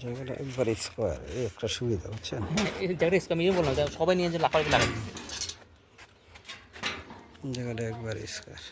জায়গাটা একবার স্কোয়ার এই একটা সুবিধা হচ্ছে এই জায়গাটা স্কোয়ার আমি বললাম যে সবাই নিয়ে যে লাফালাফি লাগাই জায়গাটা একবার স্কোয়ার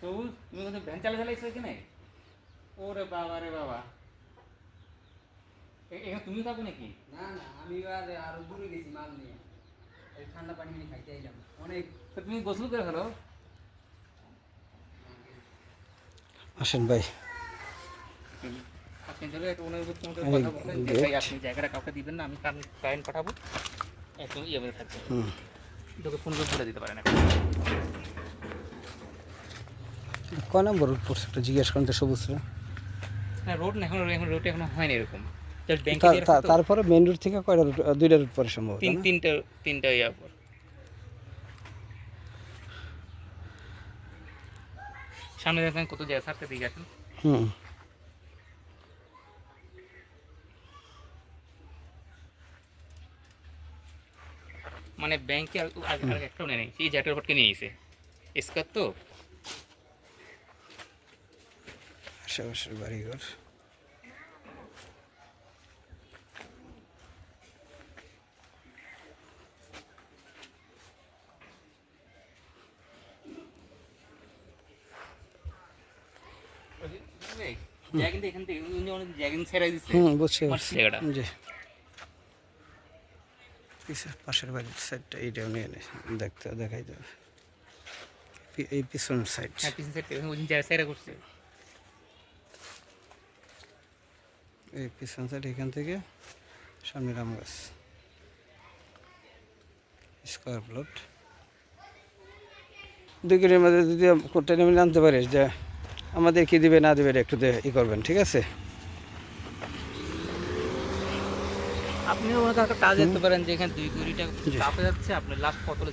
সবুজ তুমি কোথাও ভ্যান চালা চালাইছো এখানে ওরে বাবা রে বাবা এ- এখানে তুমি থাকো নাকি না না আমি আর আরো দূরে গেছি মাল নিয়ে এই ঠান্ডা পানি নিয়ে খাইতে আইলাম অনেক তো তুমি গোসল করে ফেলো আসেন ভাই আপনি ধরে একটা অনুরোধ তোমাকে এই কথা বললেন যে gate। ভাই আপনি জায়গাটা কাউকে দিবেন না আমি ক্লায়েন্ট পাঠাবো একদম ইয়ে মেরে থাকবে হুম তোকে ফোন করে বলে দিতে পারেন এখন কয় নম্বর রুট পড়ছে একটা জিজ্ঞেস করেন তো সবুজরা হ্যাঁ রোড না এখন এখন রোড এখনও হয়নি এরকম। তারপরে মেন রুট থেকে কয়টা রুট দুইটা রুট পরে সম্ভবত তিন তিনটা তিনটা ইয়া পর। সামনে দেখেন কত জায়গা সারতে দিকে হুম। মানে ব্যাংকে আর আর- আর নেই সেই জায়গাটার উপর কিনে নিয়েছে স্কার তো আশেপাশের বাড়িঘর জায়গা কিন্তু এখান থেকে উনি অনেক জায়গা কিন্তু ছেড়ে দিচ্ছে হুম বুঝছি আমার বুঝছি। জায়গাটা। জি। পিছে- পাশের বাড়ির সাইডটা এইটাও নিয়ে দেখতে দেখাই যাবে এই পিছনের সাইড হ্যাঁ পিছন সাইড জায়গা করছে। এই পিছন সাইড এখান থেকে সামনে রাম গাছ। স্কোয়ার প্লট দুই কিলোর মধ্যে যদি কোর্টে নেমে আনতে পারিস যে আমাদের কি দিবে না দিবে একটু ই করবেন ঠিক আছে? আপনিও কাজ দেখতে পারেন যে এখানে দুই কোটি টাকা। যাচ্ছে আপনি লাস্ট কতলে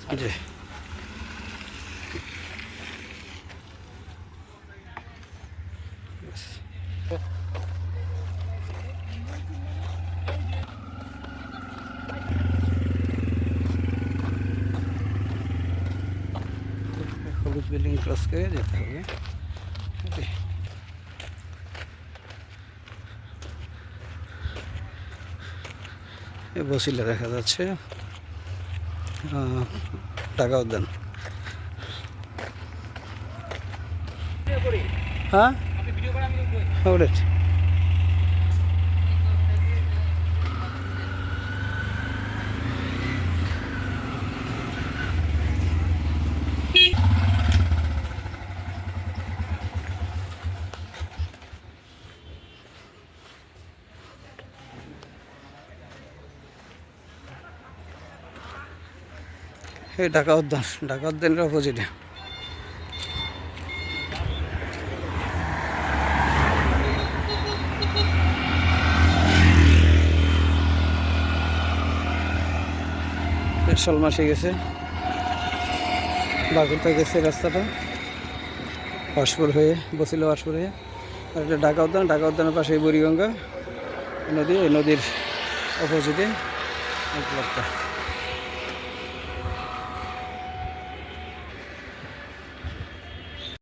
ছাড়বেন বিল্ডিং ক্রস করে যেতে হবে। ওকে। বসিলা দেখা যাচ্ছে। টাকা উদ্যান হ্যাঁ? এই ঢাকা উদ্যান ঢাকা উদ্যানের অপোজিটে পেট্রোল মাসে গেছে। বাগুরতা গেছে রাস্তাটা। ওয়াশপুর হয়ে, বসিল ওয়াশপুর হয়ে। আর এটা ঢাকা উদ্যান ঢাকা উদ্যানের পাশে বুড়িগঙ্গা। নদী, এই নদীর অপোজিটে ব্লকটা